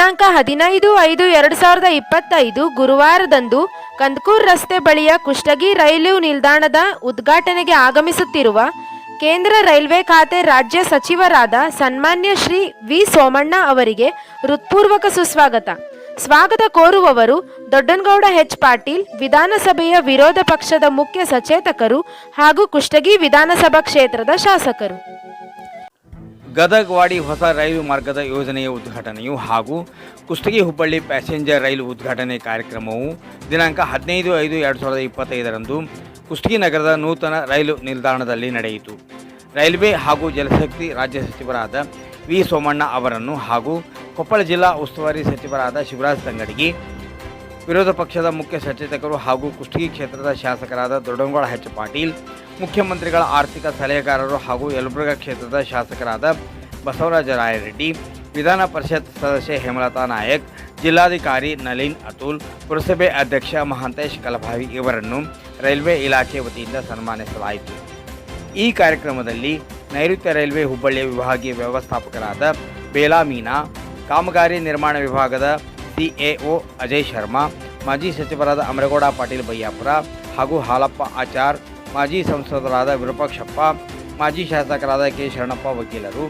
ದಿನಾಂಕ ಹದಿನೈದು ಐದು ಎರಡು ಸಾವಿರದ ಇಪ್ಪತ್ತೈದು ಗುರುವಾರದಂದು ಕಂದಕೂರ್ ರಸ್ತೆ ಬಳಿಯ ಕುಷ್ಟಗಿ ರೈಲು ನಿಲ್ದಾಣದ ಉದ್ಘಾಟನೆಗೆ ಆಗಮಿಸುತ್ತಿರುವ ಕೇಂದ್ರ ರೈಲ್ವೆ ಖಾತೆ ರಾಜ್ಯ ಸಚಿವರಾದ ಸನ್ಮಾನ್ಯ ಶ್ರೀ ವಿ ಸೋಮಣ್ಣ ಅವರಿಗೆ ಹೃತ್ಪೂರ್ವಕ ಸುಸ್ವಾಗತ. ಸ್ವಾಗತ ಕೋರುವವರು ದೊಡ್ಡನಗೌಡ ಎಚ್ ಪಾಟೀಲ್, ವಿಧಾನಸಭೆಯ ವಿರೋಧ ಪಕ್ಷದ ಮುಖ್ಯ ಸಚೇತಕರು ಹಾಗೂ ಕುಷ್ಟಗಿ ವಿಧಾನಸಭಾ ಕ್ಷೇತ್ರದ ಶಾಸಕರು. ಗದಗವಾಡಿ ಹೊಸ ರೈಲು ಮಾರ್ಗದ ಯೋಜನೆಯ ಉದ್ಘಾಟನೆಯು ಹಾಗೂ ಕುಷ್ಟಗಿ ಹುಬ್ಬಳ್ಳಿ ಪ್ಯಾಸೆಂಜರ್ ರೈಲು ಉದ್ಘಾಟನೆ ಕಾರ್ಯಕ್ರಮವು ದಿನಾಂಕ ಹದಿನೈದು ಐದು ಎರಡು ಸಾವಿರದ ಇಪ್ಪತ್ತೈದರಂದು ಕುಷ್ಟಗಿ ನಗರದ ನೂತನ ರೈಲು ನಿಲ್ದಾಣದಲ್ಲಿ ನಡೆಯಿತು. ರೈಲ್ವೆ ಹಾಗೂ ಜಲಶಕ್ತಿ ರಾಜ್ಯ ಸಚಿವರಾದ ವಿ ಸೋಮಣ್ಣ ಅವರನ್ನು ಹಾಗೂ ಕೊಪ್ಪಳ ಜಿಲ್ಲಾ ಉಸ್ತುವಾರಿ ಸಚಿವರಾದ ಶಿವರಾಜ್ ತಂಗಡಗಿ ವಿರೋಧ ಪಕ್ಷದ ಮುಖ್ಯ ಸಚೇತಕರು ಹಾಗೂ ಕುಷ್ಟಗಿ ಕ್ಷೇತ್ರದ ಶಾಸಕರಾದ ದೊಡ್ಡಂಗೋಳ ಎಚ್ ಪಾಟೀಲ್, ಮುಖ್ಯಮಂತ್ರಿಗಳ ಆರ್ಥಿಕ ಸಲಹೆಗಾರರು ಹಾಗೂ ಯಲಬುರ್ಗಾ ಕ್ಷೇತ್ರದ ಶಾಸಕರಾದ ಬಸವರಾಜ ರಾಯರೆಡ್ಡಿ, ವಿಧಾನ ಪರಿಷತ್ ಸದಸ್ಯೆ ಹೇಮಲತಾ ನಾಯಕ್, ಜಿಲ್ಲಾಧಿಕಾರಿ ನಲಿನ್ ಅತುಲ್, ಪುರಸಭೆ ಅಧ್ಯಕ್ಷ ಮಹಾಂತೇಶ್ ಕಲಭಾವಿ ಇವರನ್ನು ರೈಲ್ವೆ ಇಲಾಖೆ ವತಿಯಿಂದ ಸನ್ಮಾನಿಸಲಾಯಿತು. ಈ ಕಾರ್ಯಕ್ರಮದಲ್ಲಿ ನೈಋತ್ಯ ರೈಲ್ವೆ ಹುಬ್ಬಳ್ಳಿಯ ವಿಭಾಗೀಯ ವ್ಯವಸ್ಥಾಪಕರಾದ ಬೇಲಾ ಮೀನಾ, ಕಾಮಗಾರಿ ನಿರ್ಮಾಣ ವಿಭಾಗದ ಸಿಎಒ ಅಜಯ್ ಶರ್ಮಾ, ಮಾಜಿ ಸಚಿವರಾದ ಅಮರಗೌಡ, ಪಾಟೀಲ್ ಬಯ್ಯಾಪುರ ಹಾಗೂ ಹಾಲಪ್ಪ ಆಚಾರ್, ಮಾಜಿ ಸಂಸದರಾದ ವಿರೂಪಾಕ್ಷಪ್ಪ, ಮಾಜಿ ಶಾಸಕರಾದ ಕೆ ಶರಣಪ್ಪ ವಕೀಲರು,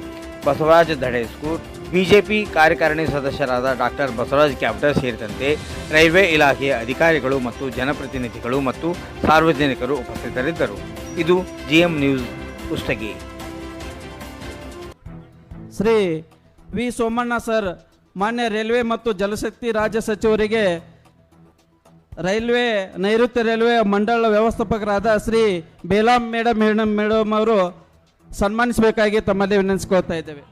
ಬಸವರಾಜ ಧಡೇಸ್ಕೂರ್, ಬಿಜೆಪಿ ಕಾರ್ಯಕಾರಿಣಿ ಸದಸ್ಯರಾದ ಡಾಕ್ಟರ್ ಬಸವರಾಜ್ ಕ್ಯಾಪ್ಟರ್ ಸೇರಿದಂತೆ ರೈಲ್ವೆ ಇಲಾಖೆಯ ಅಧಿಕಾರಿಗಳು ಮತ್ತು ಜನಪ್ರತಿನಿಧಿಗಳು ಮತ್ತು ಸಾರ್ವಜನಿಕರು ಉಪಸ್ಥಿತರಿದ್ದರು. ಇದು GM news Kushtagi Shri V Somanna sir ಮಾನ್ಯ ರೈಲ್ವೆ ಮತ್ತು ಜಲಶಕ್ತಿ ರಾಜ್ಯ ಸಚಿವರಿಗೆ ರೈಲ್ವೆ, ನೈಋತ್ಯ ರೈಲ್ವೆ ಮಂಡಳ ವ್ಯವಸ್ಥಾಪಕರಾದ Shri Belam madam madam madam ಅವರು ಸನ್ಮಾನಿಸಬೇಕಾಗಿ ತಮ್ಮಲ್ಲಿ ವಿನಂತಿಸ್ಕೊಳ್ತಾ ಇದ್ದೇವೆ.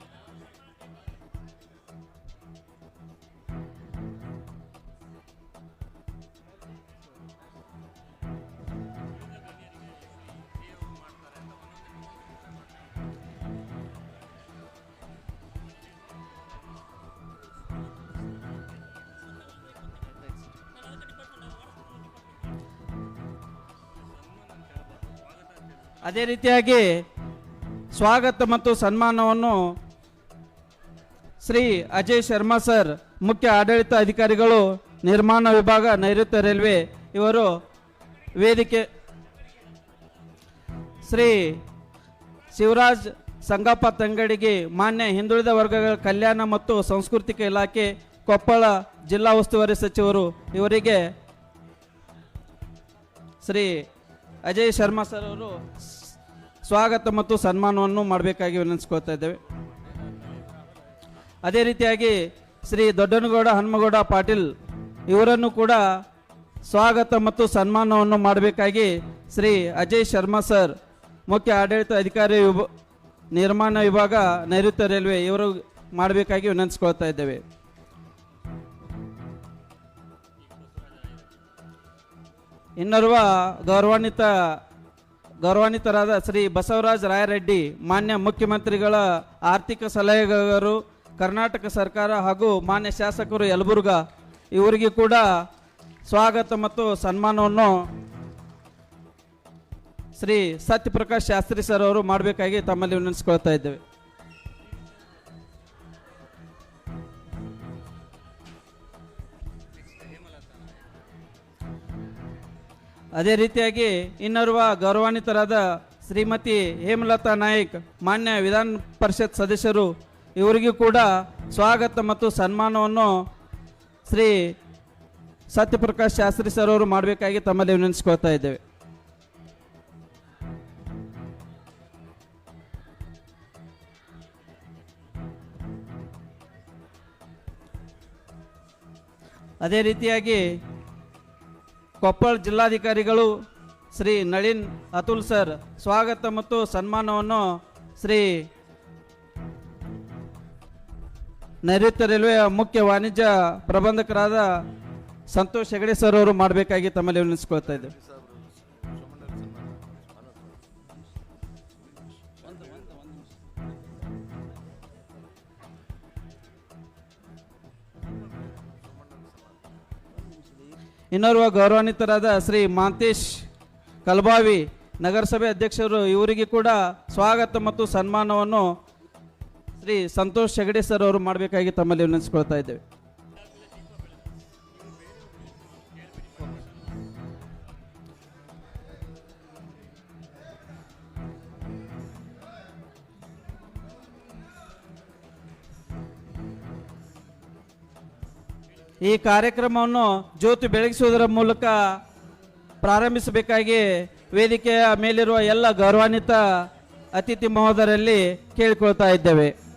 ಅದೇ ರೀತಿಯಾಗಿ ಸ್ವಾಗತ ಮತ್ತು ಸನ್ಮಾನವನ್ನು ಶ್ರೀ ಅಜಯ್ ಶರ್ಮಾ ಸರ್, ಮುಖ್ಯ ಆಡಳಿತ ಅಧಿಕಾರಿಗಳು, ನಿರ್ಮಾಣ ವಿಭಾಗ, ನೈಋತ್ಯ ರೈಲ್ವೆ ಇವರು ವೇದಿಕೆ ಶ್ರೀ ಶಿವರಾಜ್ ಸಂಗಪ್ಪ ತಂಗಡಿಗೆ ಮಾನ್ಯ ಹಿಂದುಳಿದ ವರ್ಗಗಳ ಕಲ್ಯಾಣ ಮತ್ತು ಸಾಂಸ್ಕೃತಿಕ ಇಲಾಖೆ ಕೊಪ್ಪಳ ಜಿಲ್ಲಾ ಉಸ್ತುವಾರಿ ಸಚಿವರು ಇವರಿಗೆ ಶ್ರೀ ಅಜಯ್ ಶರ್ಮಾ ಸರ್ ಅವರು ಸ್ವಾಗತ ಮತ್ತು ಸನ್ಮಾನವನ್ನು ಮಾಡಬೇಕಾಗಿ ವಿನಂತಿಸ್ಕೊಳ್ತಾ ಇದ್ದೇವೆ. ಅದೇ ರೀತಿಯಾಗಿ ಶ್ರೀ ದೊಡ್ಡನಗೌಡ ಹನುಮಗೌಡ ಪಾಟೀಲ್ ಇವರನ್ನು ಕೂಡ ಸ್ವಾಗತ ಮತ್ತು ಸನ್ಮಾನವನ್ನು ಮಾಡಬೇಕಾಗಿ ಶ್ರೀ ಅಜಯ್ ಶರ್ಮಾ ಸರ್, ಮುಖ್ಯ ಆಡಳಿತ ಅಧಿಕಾರಿ ವಿಭ, ನಿರ್ಮಾಣ ವಿಭಾಗ ನೈಋತ್ಯ ರೈಲ್ವೆ ಇವರು ಮಾಡಬೇಕಾಗಿ ವಿನಂತಿಸ್ಕೊಳ್ತಾ ಇದ್ದೇವೆ. ಇನ್ನೋರ್ವ ಗೌರವಾನ್ವಿತ ಗೌರವಾನ್ವಿತರಾದ ಶ್ರೀ ಬಸವರಾಜ ರಾಯರೆಡ್ಡಿ, ಮಾನ್ಯ ಮುಖ್ಯಮಂತ್ರಿಗಳ ಆರ್ಥಿಕ ಸಲಹೆಗಾರರು, ಕರ್ನಾಟಕ ಸರ್ಕಾರ ಹಾಗೂ ಮಾನ್ಯ ಶಾಸಕರು ಯಲಬುರ್ಗ ಇವರಿಗೆ ಕೂಡ ಸ್ವಾಗತ ಮತ್ತು ಸನ್ಮಾನವನ್ನು ಶ್ರೀ ಸತ್ಯಪ್ರಕಾಶ್ ಶಾಸ್ತ್ರಿ ಸರ್ ಅವರು ಮಾಡಬೇಕಾಗಿ ತಮ್ಮಲ್ಲಿ ವಿನಂತಿಸ್ಕೊಳ್ತಾ ಇದ್ದೇವೆ. ಅದೇ ರೀತಿಯಾಗಿ ಇನ್ನೋರ್ವ ಗೌರವಾನ್ವಿತರಾದ ಶ್ರೀಮತಿ ಹೇಮಲತಾ ನಾಯಕ್, ಮಾನ್ಯ ವಿಧಾನ ಪರಿಷತ್ ಸದಸ್ಯರು, ಇವರಿಗೂ ಕೂಡ ಸ್ವಾಗತ ಮತ್ತು ಸನ್ಮಾನವನ್ನು ಶ್ರೀ ಸತ್ಯಪ್ರಕಾಶ್ ಶಾಸ್ತ್ರಿ ಸರ್ ಅವರು ಮಾಡಬೇಕಾಗಿ ತಮ್ಮಲ್ಲಿ ವಿನಂತಿಸ್ಕೊಳ್ತಾ ಇದ್ದೇವೆ. ಅದೇ ರೀತಿಯಾಗಿ ಕೊಪ್ಪಳ ಜಿಲ್ಲಾಧಿಕಾರಿಗಳು ಶ್ರೀ ನಳಿನ್ ಅತುಲ್ ಸರ್, ಸ್ವಾಗತ ಮತ್ತು ಸನ್ಮಾನವನ್ನು ಶ್ರೀ ನೈಋತ್ಯ ರೈಲ್ವೆಯ ಮುಖ್ಯ ವಾಣಿಜ್ಯ ಪ್ರಬಂಧಕರಾದ ಸಂತೋಷ್ ಹೆಗಡೆ ಸರ್ ಅವರು ಮಾಡಬೇಕಾಗಿ ತಮ್ಮಲ್ಲಿ ವಿನಿಸ್ಕೊಳ್ತಾ ಇದ್ದೇವೆ. ಇನ್ನೋರ್ವ ಗೌರವಾನ್ವಿತರಾದ ಶ್ರೀ ಮಾಂತೇಶ್ ಕಲ್ಬಾವಿ ನಗರಸಭೆ ಅಧ್ಯಕ್ಷರು, ಇವರಿಗೆ ಕೂಡ ಸ್ವಾಗತ ಮತ್ತು ಸನ್ಮಾನವನ್ನು ಶ್ರೀ ಸಂತೋಷ್ ಹೆಗಡೆ ಸರ್ ಅವರು ಮಾಡಬೇಕಾಗಿ ತಮ್ಮಲ್ಲಿ ವಿನಂತಿಸ್ಕೊಳ್ತಾ ಇದ್ದೇವೆ. ಈ ಕಾರ್ಯಕ್ರಮವನ್ನು ಜ್ಯೋತಿ ಬೆಳಗಿಸುವುದರ ಮೂಲಕ ಪ್ರಾರಂಭಿಸಬೇಕಾಗಿ ವೇದಿಕೆಯ ಮೇಲಿರುವ ಎಲ್ಲ ಗೌರವಾನ್ವಿತ ಅತಿಥಿ ಮಹೋದರಲ್ಲಿ ಕೇಳಿಕೊಳ್ತಾ ಇದ್ದೇವೆ.